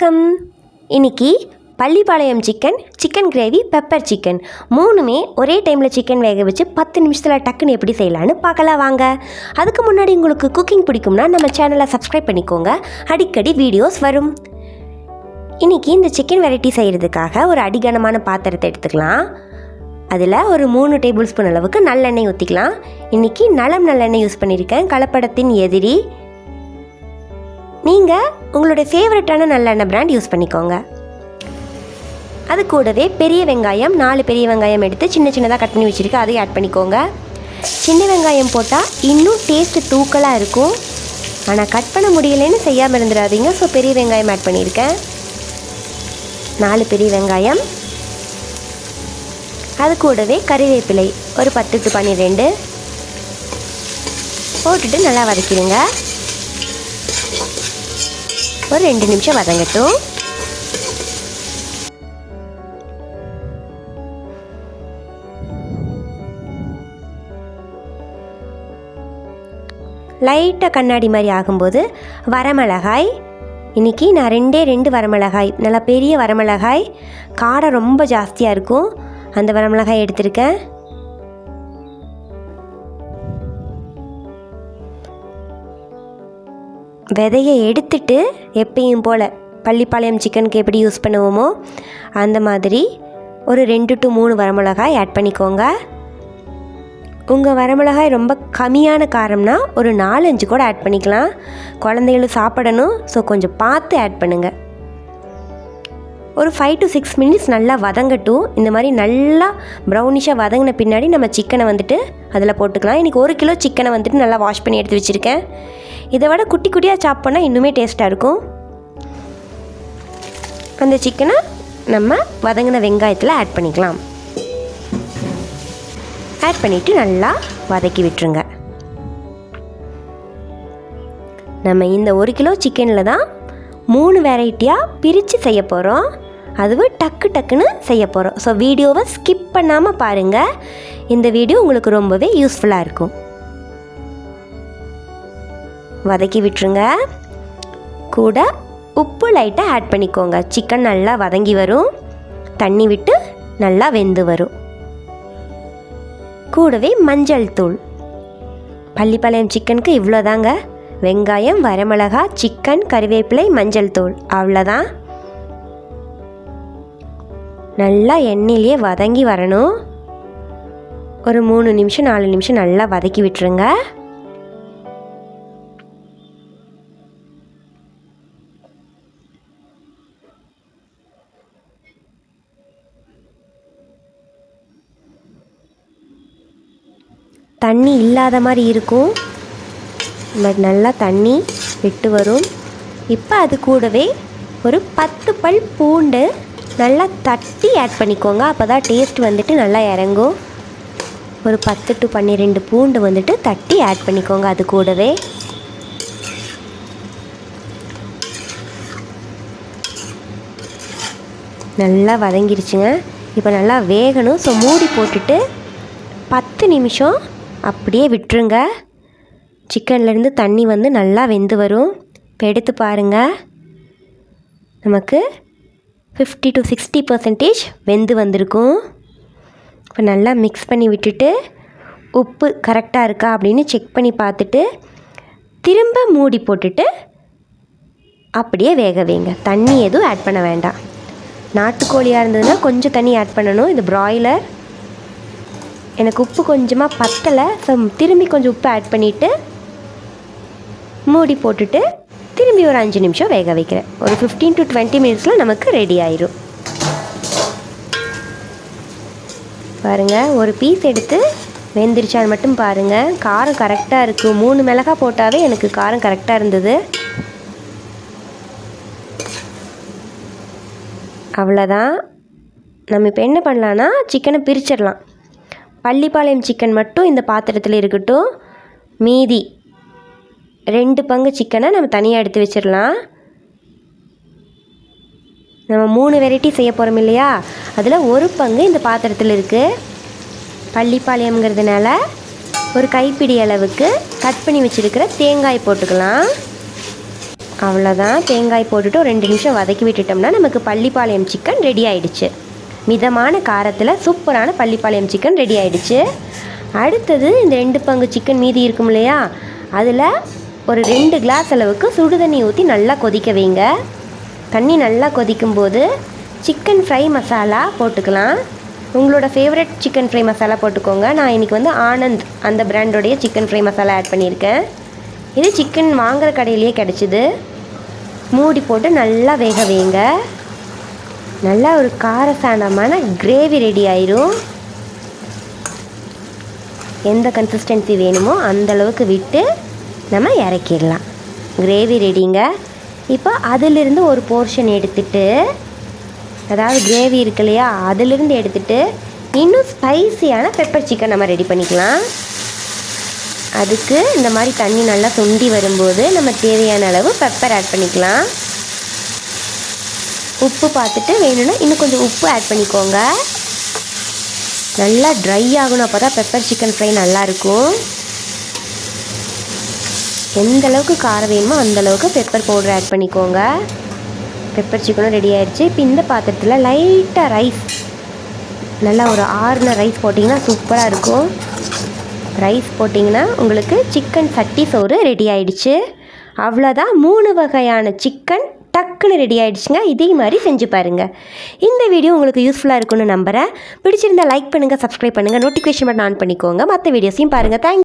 வணக்கம். இன்னைக்கு Pallipalayam chicken chicken gravy pepper chicken மூணுமே ஒரே டைமில் சிக்கன் வேக வச்சு பத்து நிமிஷத்தில் டக்குன்னு எப்படி செய்யலான்னு பார்க்கலாம் வாங்க. அதுக்கு முன்னாடி உங்களுக்கு குக்கிங் பிடிக்கும்னா நம்ம சேனலை சப்ஸ்கிரைப் பண்ணிக்கோங்க. அடிக்கடி வீடியோஸ் வரும். இன்னைக்கு இந்த சிக்கன் வெரைட்டி செய்கிறதுக்காக ஒரு அடிகனமான பாத்திரத்தை எடுத்துக்கலாம். அதில் ஒரு மூணு டேபிள் ஸ்பூன் அளவுக்கு நல்லெண்ணெய் ஊற்றிக்கலாம் இன்றைக்கி நலம் நல்லெண்ணெய் யூஸ் பண்ணியிருக்கேன். கலப்படத்தின் எதிரி நீங்கள் உங்களுடைய ஃபேவரட்டான நல்லெண்ணெய் பிராண்ட் யூஸ் பண்ணிக்கோங்க. அது கூடவே பெரிய வெங்காயம் நாலு பெரிய வெங்காயம் எடுத்து சின்ன சின்னதாக கட் பண்ணி வச்சுருக்கேன் அதையும் ஆட் பண்ணிக்கோங்க. சின்ன வெங்காயம் போட்டால் இன்னும் டேஸ்ட்டு தூக்கலாக இருக்கும். ஆனால் கட் பண்ண முடியலைன்னு செய்யாமல் இருந்துடாதீங்க ஸோ பெரிய வெங்காயம் ஆட் பண்ணியிருக்கேன். நாலு பெரிய வெங்காயம். அது கூடவே கறிவேப்பிலை ஒரு பத்து டு பன்னிரெண்டு. போட்டுட்டு நல்லா வதக்கிடுங்க. ஒரு ரெண்டு நிமிஷம் வதங்கட்டும். லைட்டாக கண்ணாடி மாதிரி ஆகும்போது வரமிளகாய். இன்றைக்கி நான் ரெண்டே ரெண்டு வரமிளகாய் நல்லா பெரிய வரமிளகாய். காரம் ரொம்ப ஜாஸ்தியாக இருக்கும். அந்த வரமிளகாய் எடுத்திருக்கேன். விதையை எடுத்துட்டு எப்பயும் போல் பள்ளிப்பாளையம் சிக்கனுக்கு எப்படி யூஸ் பண்ணுவோமோ அந்த மாதிரி ஒரு ரெண்டு டு மூணு வரமிளகாய் ஆட் பண்ணிக்கோங்க. உங்கள் வரமிளகாய் ரொம்ப கம்மியான காரம்னா ஒரு நாலஞ்சு கூட ஆட் பண்ணிக்கலாம். குழந்தைகளும் சாப்பிடணும் ஸோ கொஞ்சம் பார்த்து ஆட் பண்ணுங்கள் ஒரு ஃபைவ் டு சிக்ஸ் மினிட்ஸ் நல்லா வதங்கட்டும். இந்த மாதிரி நல்லா ப்ரௌனிஷாக வதங்கின பின்னாடி நம்ம சிக்கனை வந்துட்டு அதில் போட்டுக்கலாம். இன்றைக்கி ஒரு கிலோ சிக்கனை வந்துட்டு நல்லா வாஷ் பண்ணி எடுத்து வச்சுருக்கேன். இதை விட குட்டி குட்டியாக சாப் பண்ணால் இன்னுமே டேஸ்ட்டாக இருக்கும். அந்த சிக்கனை நம்ம வதங்கின வெங்காயத்தில் ஆட் பண்ணிக்கலாம். ஆட் பண்ணிவிட்டு நல்லா வதக்கி விட்டுருங்க. நம்ம இந்த ஒரு கிலோ சிக்கனில் தான் மூணு வெரைட்டியாக பிரித்து செய்ய போகிறோம் அதுவும் டக்கு டக்குன்னு செய்ய போகிறோம் ஸோ வீடியோவை ஸ்கிப் பண்ணாமல் பாருங்கள் இந்த வீடியோ உங்களுக்கு ரொம்பவே யூஸ்ஃபுல்லாக இருக்கும். வதக்கி விட்டுருங்க. கூட உப்பு லைட்டாக ஆட் பண்ணிக்கோங்க. சிக்கன் நல்லா வதங்கி வரும். தண்ணி விட்டு நல்லா வெந்து வரும். கூடவே மஞ்சள் தூள். பள்ளிப்பாளையம் சிக்கனுக்கு இவ்வளோதாங்க வெங்காயம் வரமிளகா சிக்கன் கறிவேப்பிலை மஞ்சள் தூள். அவ்வளோதான் நல்லா எண்ணெயிலேயே வதங்கி வரணும். ஒரு மூணு நிமிஷம் நாலு நிமிஷம் நல்லா வதக்கி விட்டுருங்க. தண்ணி இல்லாத மாதிரி இருக்கும். பட் நல்லா தண்ணி விட்டு வரும். இப்போ அது கூடவே ஒரு பத்து பல் பூண்டு நல்லா தட்டி ஆட் பண்ணிக்கோங்க. அப்போ தான் டேஸ்ட் வந்துட்டு நல்லா இறங்கும். ஒரு பத்து டு பன்னிரெண்டு பூண்டு வந்துட்டு தட்டி ஆட் பண்ணிக்கோங்க அது கூடவே. நல்லா வதங்கிருச்சுங்க. இப்போ நல்லா வேகணும். ஸோ மூடி போட்டுட்டு பத்து நிமிஷம் அப்படியே விட்டுருங்க. சிக்கன்லேருந்து தண்ணி வந்து நல்லா வெந்து வரும். இப்போ எடுத்து பாருங்கள் நமக்கு ஃபிஃப்டி டு சிக்ஸ்டி பர்சன்டேஜ் வெந்து வந்திருக்கும். இப்போ நல்லா மிக்ஸ் பண்ணி விட்டுட்டு உப்பு கரெக்டாக இருக்கா அப்படின்னு செக் பண்ணி பார்த்துட்டு திரும்ப மூடி போட்டுட்டு அப்படியே வேக வைங்க. தண்ணி எதுவும் ஆட் பண்ண வேண்டாம். நாட்டுக்கோழியாக இருந்ததுன்னா கொஞ்சம் தண்ணி ஆட் பண்ணணும். இது ப்ராய்லர் எனக்கு உப்பு கொஞ்சமாக பத்தலை. ஸோ திரும்பி கொஞ்சம் உப்பு ஆட் பண்ணிவிட்டு மூடி போட்டுட்டு திரும்பி ஒரு அஞ்சு நிமிஷம் வேக வைக்கிறேன். ஒரு ஃபிஃப்டீன் டு டுவெண்ட்டி மினிட்ஸில் நமக்கு ரெடி ஆயிரும். பாருங்கள் ஒரு பீஸ் எடுத்து வெந்திருச்சான்னு மட்டும் பாருங்கள் காரம் கரெக்டாக இருக்குது மூணு மிளகா போட்டாவே எனக்கு காரம் கரெக்டாக இருந்தது. அவ்வளோதான் நம்ம இப்போ என்ன பண்ணலான்னா சிக்கனை பிரிச்சிடலாம். பள்ளிப்பாளையம் சிக்கன் மட்டும் இந்த பாத்திரத்தில் இருக்கட்டும். மீதி ரெண்டு பங்கு சிக்கனை நம்ம தனியாக எடுத்து வச்சிடலாம். நம்ம மூணு வெரைட்டி செய்ய போகிறோம் இல்லையா? அதில் ஒரு பங்கு இந்த பாத்திரத்தில் இருக்குது பள்ளிப்பாளையம்ங்கிறதுனால ஒரு கைப்பிடி அளவுக்கு கட் பண்ணி வச்சுருக்கிற தேங்காய் போட்டுக்கலாம். அவ்வளோதான் தேங்காய் போட்டுட்டு ஒரு ரெண்டு நிமிஷம் வதக்கி விட்டுட்டோம்னா நமக்கு பள்ளிப்பாளையம் சிக்கன் ரெடி ஆயிடுச்சு. மிதமான காரத்தில் சூப்பரான பள்ளிப்பாளையம் சிக்கன் ரெடி ஆயிடுச்சு. அடுத்தது இந்த ரெண்டு பங்கு சிக்கன் மீதி இருக்கும் இல்லையா? அதில் ஒரு ரெண்டு கிளாஸ் அளவுக்கு சுடு தண்ணி ஊற்றி நல்லா கொதிக்க வைங்க. தண்ணி நல்லா கொதிக்கும்போது சிக்கன் ஃப்ரை மசாலா போட்டுக்கலாம். உங்களோட ஃபேவரட் சிக்கன் ஃப்ரை மசாலா போட்டுக்கோங்க. நான் இன்றைக்கி வந்து ஆனந்த் அந்த பிராண்டோடைய சிக்கன் ஃப்ரை மசாலா ஆட் பண்ணியிருக்கேன். இது சிக்கன் வாங்குகிற கடையிலேயே கிடச்சிது. மூடி போட்டு நல்லா வேக வைங்க. நல்லா ஒரு காரசானமான கிரேவி ரெடி ஆயிரும். எந்த கன்சிஸ்டன்சி வேணுமோ அந்தளவுக்கு விட்டு நம்ம இறக்கிடலாம். கிரேவி ரெடிங்க இப்போ அதிலிருந்து ஒரு போர்ஷன் எடுத்துட்டு அதாவது கிரேவி இருக்கு இல்லையா அதிலிருந்து எடுத்துட்டு இன்னும் ஸ்பைசியான பெப்பர் சிக்கன் நம்ம ரெடி பண்ணிக்கலாம். அதுக்கு இந்த மாதிரி தண்ணி நல்லா சுண்டி வரும்போது நம்ம தேவையான அளவு பெப்பர் ஆட் பண்ணிக்கலாம். உப்பு பார்த்துட்டு வேணும்னா இன்னும் கொஞ்சம் உப்பு ஆட் பண்ணிக்கோங்க. நல்லா ட்ரை ஆகணும் அப்போ தான் பெப்பர் சிக்கன் ஃப்ரை நல்லாயிருக்கும். எந்த அளவுக்கு காரம் வேணுமோ அந்த அளவுக்கு பெப்பர் பவுடர் ஆட் பண்ணிக்கோங்க. பெப்பர் சிக்கனும் ரெடி ஆயிடுச்சு இப்போ இந்த பாத்திரத்தில் லைட்டாக ரைஸ் நல்லா ஒரு ஆறுன ரைஸ் போட்டிங்கன்னா சூப்பராக இருக்கும். ரைஸ் போட்டிங்கன்னா உங்களுக்கு சிக்கன் சட்டி சோறு ரெடி ஆயிடுச்சு. அவ்வளோதான் மூணு வகையான சிக்கன் டக்குன்னு ரெடி ஆயிடுச்சுங்க. இதே மாதிரி செஞ்சு பாருங்கள் இந்த வீடியோ உங்களுக்கு யூஸ்ஃபுல்லாக இருக்கும்னு நம்புகிறேன் பிடிச்சிருந்தா லைக் பண்ணுங்கள் சப்ஸ்கிரைப் பண்ணுங்கள் நோட்டிஃபிகேஷன் பட்டன் ஆன் பண்ணிக்கோங்க. மற்ற வீடியோஸையும் பாருங்கள் தேங்க்